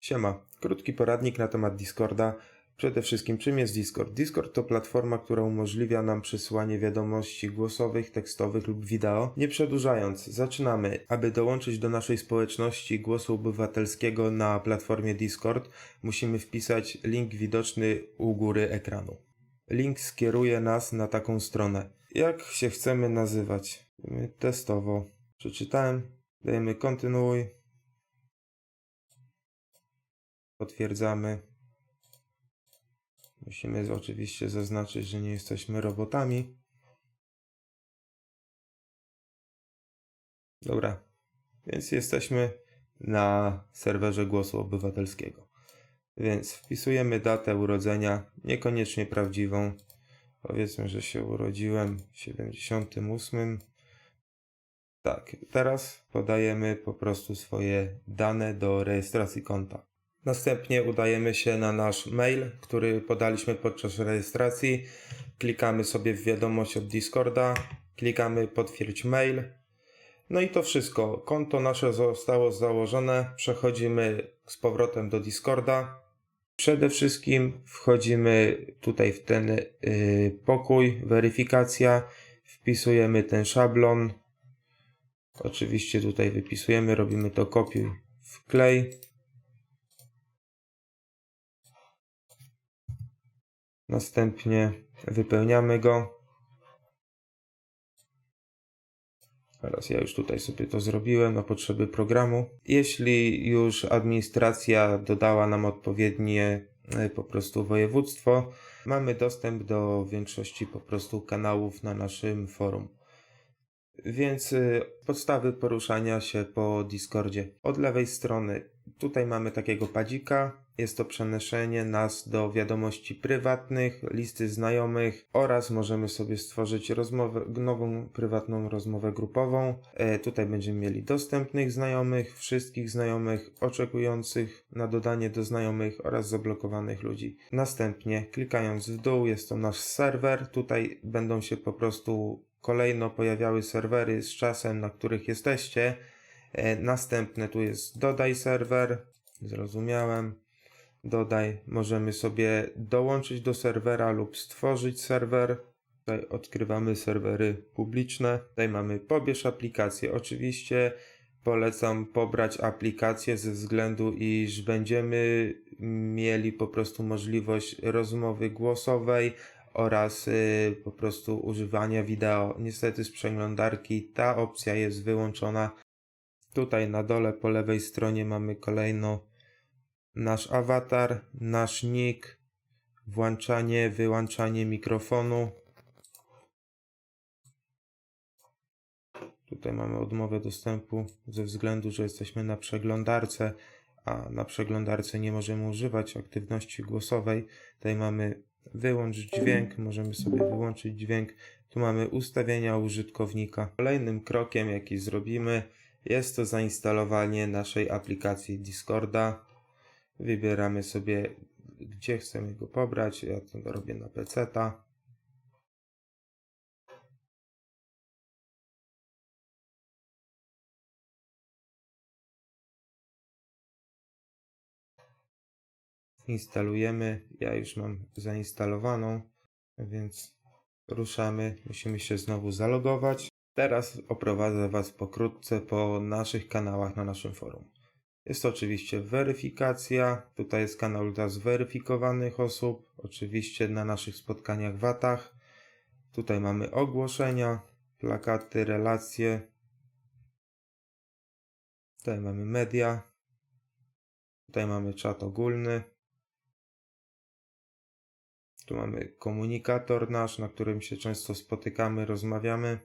Siema, krótki poradnik na temat Discorda. Przede wszystkim, czym jest Discord? Discord to platforma, która umożliwia nam przesyłanie wiadomości głosowych, tekstowych lub wideo. Nie przedłużając, zaczynamy. Aby dołączyć do naszej społeczności głosu obywatelskiego na platformie Discord, musimy wpisać link widoczny u góry ekranu. Link skieruje nas na taką stronę. Jak się chcemy nazywać? Testowo. Przeczytałem. Dajemy kontynuuj. Potwierdzamy. Musimy oczywiście zaznaczyć, że nie jesteśmy robotami. Dobra, więc jesteśmy na serwerze głosu obywatelskiego. Więc wpisujemy datę urodzenia, niekoniecznie prawdziwą. Powiedzmy, że się urodziłem w 78. Tak, teraz podajemy po prostu swoje dane do rejestracji konta. Następnie udajemy się na nasz mail, który podaliśmy podczas rejestracji. Klikamy sobie w wiadomość od Discorda, klikamy potwierdź mail. No i to wszystko. Konto nasze zostało założone. Przechodzimy z powrotem do Discorda. Przede wszystkim wchodzimy tutaj w ten yy, pokój, weryfikacja. Wpisujemy ten szablon. Oczywiście tutaj wypisujemy, robimy to kopiuj wklej. Następnie wypełniamy go. Teraz ja już tutaj sobie to zrobiłem na potrzeby programu. Jeśli już administracja dodała nam odpowiednie e, po prostu województwo, mamy dostęp do większości po prostu kanałów na naszym forum. Więc y, podstawy poruszania się po Discordzie. Od lewej strony tutaj mamy takiego padzika. Jest to przenoszenie nas do wiadomości prywatnych, listy znajomych oraz możemy sobie stworzyć rozmowę, nową prywatną rozmowę grupową. E, tutaj będziemy mieli dostępnych znajomych, wszystkich znajomych, oczekujących na dodanie do znajomych oraz zablokowanych ludzi. Następnie klikając w dół jest to nasz serwer. Tutaj będą się po prostu kolejno pojawiały serwery z czasem, na których jesteście. E, następne tu jest dodaj serwer, zrozumiałem. Dodaj, możemy sobie dołączyć do serwera lub stworzyć serwer. Tutaj odkrywamy serwery publiczne. Tutaj mamy pobierz aplikację. Oczywiście polecam pobrać aplikację ze względu, iż będziemy mieli po prostu możliwość rozmowy głosowej oraz y, po prostu używania wideo. Niestety z przeglądarki ta opcja jest wyłączona. Tutaj na dole po lewej stronie mamy kolejno nasz awatar, nasz nick, włączanie, wyłączanie mikrofonu. Tutaj mamy odmowę dostępu ze względu, że jesteśmy na przeglądarce, a na przeglądarce nie możemy używać aktywności głosowej. Tutaj mamy wyłącz dźwięk, możemy sobie wyłączyć dźwięk. Tu mamy ustawienia użytkownika. Kolejnym krokiem, jaki zrobimy, jest to zainstalowanie naszej aplikacji Discorda. Wybieramy sobie, gdzie chcemy go pobrać. Ja to robię na PC. -ta. instalujemy. Ja już mam zainstalowaną, więc ruszamy. Musimy się znowu zalogować. Teraz oprowadzę Was pokrótce po naszych kanałach na naszym forum. Jest to oczywiście weryfikacja. Tutaj jest kanał dla zweryfikowanych osób. Oczywiście na naszych spotkaniach Watach. Tutaj mamy ogłoszenia, plakaty, relacje. Tutaj mamy media. Tutaj mamy czat ogólny. Tu mamy komunikator nasz, na którym się często spotykamy, rozmawiamy.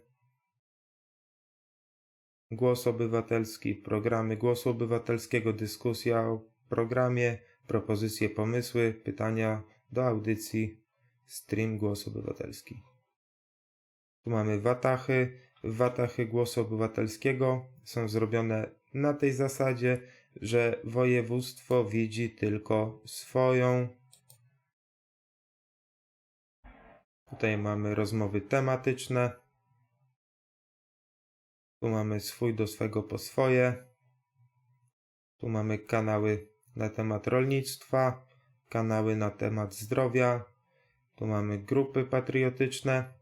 Głos obywatelski, programy głosu obywatelskiego, dyskusja o programie, propozycje, pomysły, pytania do audycji, stream głos obywatelski. Tu mamy watachy. Watachy głosu obywatelskiego są zrobione na tej zasadzie, że województwo widzi tylko swoją Tutaj mamy rozmowy tematyczne. Tu mamy swój do swego po swoje. Tu mamy kanały na temat rolnictwa, kanały na temat zdrowia, tu mamy grupy patriotyczne,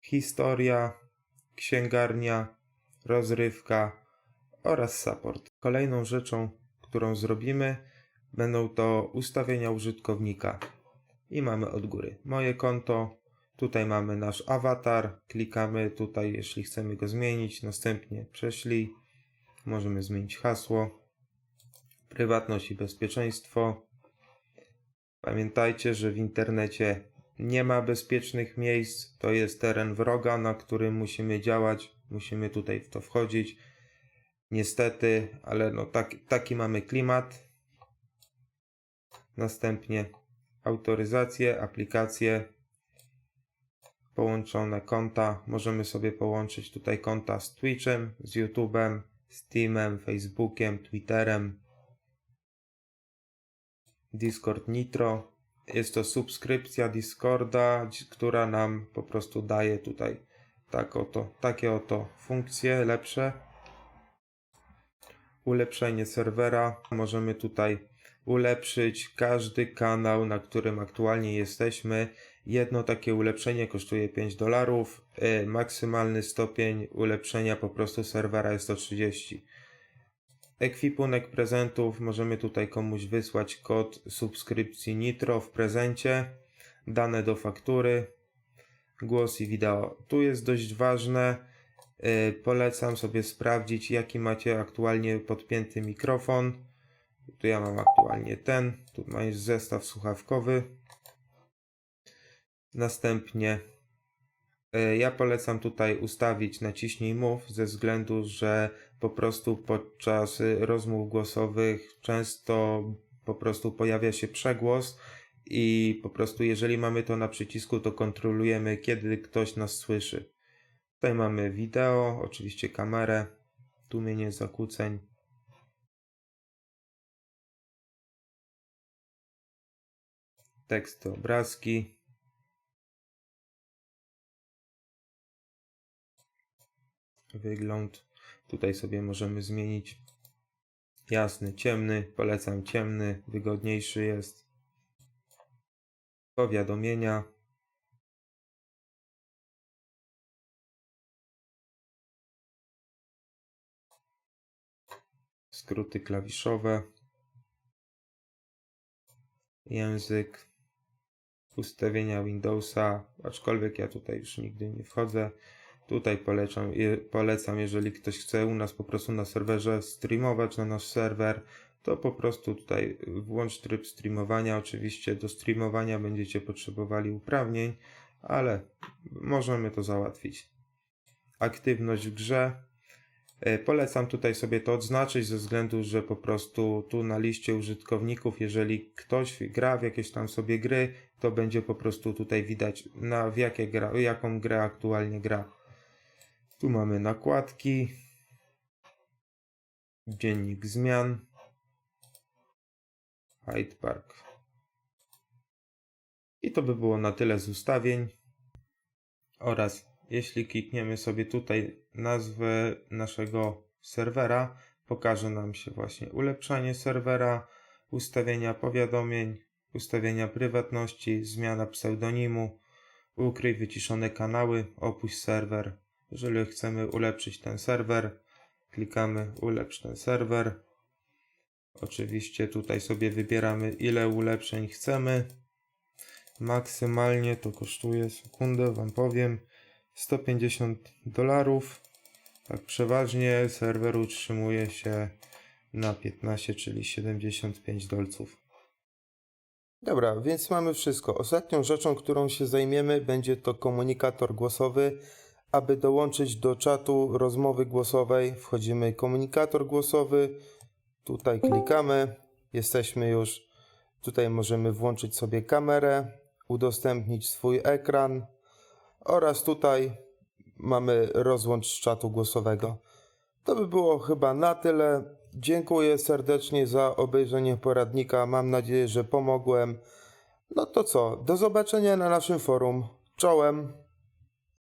historia, księgarnia, rozrywka oraz support. Kolejną rzeczą, którą zrobimy, będą to ustawienia użytkownika. I mamy od góry moje konto. Tutaj mamy nasz awatar. Klikamy tutaj, jeśli chcemy go zmienić. Następnie prześlij. Możemy zmienić hasło. Prywatność i bezpieczeństwo. Pamiętajcie, że w internecie nie ma bezpiecznych miejsc. To jest teren wroga, na którym musimy działać. Musimy tutaj w to wchodzić. Niestety, ale no tak, taki mamy klimat. Następnie autoryzację, aplikacje, połączone konta. Możemy sobie połączyć tutaj konta z Twitchem, z YouTube'em, Steamem, Facebookiem, Twitterem. Discord Nitro. Jest to subskrypcja Discorda, która nam po prostu daje tutaj tak oto, takie oto funkcje lepsze. Ulepszenie serwera. Możemy tutaj ulepszyć każdy kanał, na którym aktualnie jesteśmy. Jedno takie ulepszenie kosztuje 5 dolarów. y, Maksymalny stopień ulepszenia po prostu serwera jest 130. Ekwipunek prezentów. Możemy tutaj komuś wysłać kod subskrypcji Nitro w prezencie. Dane do faktury. Głos i wideo. Tu jest dość ważne. y, Polecam sobie sprawdzić, jaki macie aktualnie podpięty mikrofon. Tu ja mam aktualnie ten. Tu masz zestaw słuchawkowy. Następnie e, ja polecam tutaj ustawić naciśnij move ze względu, że po prostu podczas y, rozmów głosowych często po prostu pojawia się przegłos i po prostu jeżeli mamy to na przycisku, to kontrolujemy kiedy ktoś nas słyszy. Tutaj mamy wideo, oczywiście kamerę, tłumienie zakłóceń. teksty, obrazki. Wygląd. Tutaj sobie możemy zmienić jasny, ciemny. Polecam ciemny, wygodniejszy jest. Powiadomienia. Skróty klawiszowe język, ustawienia Windowsa, aczkolwiek ja tutaj już nigdy nie wchodzę. Tutaj polecam, polecam, jeżeli ktoś chce u nas po prostu na serwerze streamować na nasz serwer, to po prostu tutaj włącz tryb streamowania. Oczywiście do streamowania będziecie potrzebowali uprawnień, ale możemy to załatwić. Aktywność w grze. E, Polecam tutaj sobie to odznaczyć ze względu, że po prostu tu na liście użytkowników, jeżeli ktoś gra w jakieś tam sobie gry, to będzie po prostu tutaj widać na w jakie gra, jaką grę aktualnie gra. Tu mamy nakładki, dziennik zmian, Hyde Park. I to by było na tyle z ustawień oraz jeśli klikniemy sobie tutaj nazwę naszego serwera, pokaże nam się właśnie ulepszanie serwera, ustawienia powiadomień, ustawienia prywatności, zmiana pseudonimu, ukryj wyciszone kanały, opuść serwer. Jeżeli chcemy ulepszyć ten serwer, klikamy ulepsz ten serwer. Oczywiście tutaj sobie wybieramy ile ulepszeń chcemy. Maksymalnie to kosztuje, sekundę wam powiem, 150 dolarów. Tak przeważnie serwer utrzymuje się na 15, czyli 75 dolców. Dobra, więc mamy wszystko. Ostatnią rzeczą, którą się zajmiemy, będzie to komunikator głosowy. Aby dołączyć do czatu rozmowy głosowej, wchodzimy komunikator głosowy. Tutaj klikamy. Jesteśmy już. Tutaj możemy włączyć sobie kamerę, udostępnić swój ekran oraz tutaj mamy rozłącz z czatu głosowego. To by było chyba na tyle. Dziękuję serdecznie za obejrzenie poradnika. Mam nadzieję, że pomogłem. No to co, do zobaczenia na naszym forum. Czołem.